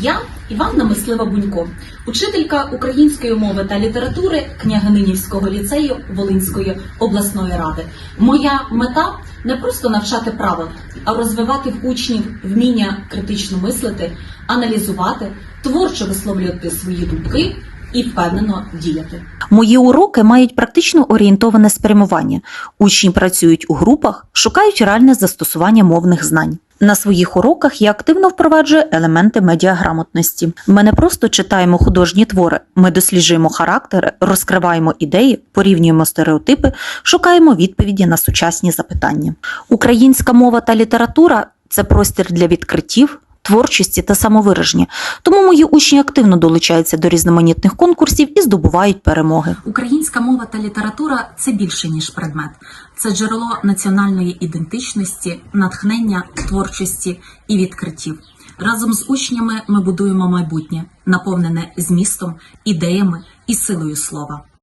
Я Іванна Мислива Бунько, учителька української мови та літератури княгининівського ліцею Волинської обласної ради. Моя мета не просто навчати правил, а розвивати в учнів вміння критично мислити, аналізувати, творчо висловлювати свої думки і впевнено діяти. Мої уроки мають практично орієнтоване спрямування. Учні працюють у групах, шукають реальне застосування мовних знань. На своїх уроках я активно впроваджую елементи медіаграмотності. Ми не просто читаємо художні твори, ми досліджуємо характери, розкриваємо ідеї, порівнюємо стереотипи, шукаємо відповіді на сучасні запитання. Українська мова та література це простір для відкриттів. Творчості та самовираження, тому мої учні активно долучаються до різноманітних конкурсів і здобувають перемоги. Українська мова та література це більше ніж предмет, це джерело національної ідентичності, натхнення, творчості і відкриттів. Разом з учнями ми будуємо майбутнє, наповнене змістом, ідеями і силою слова.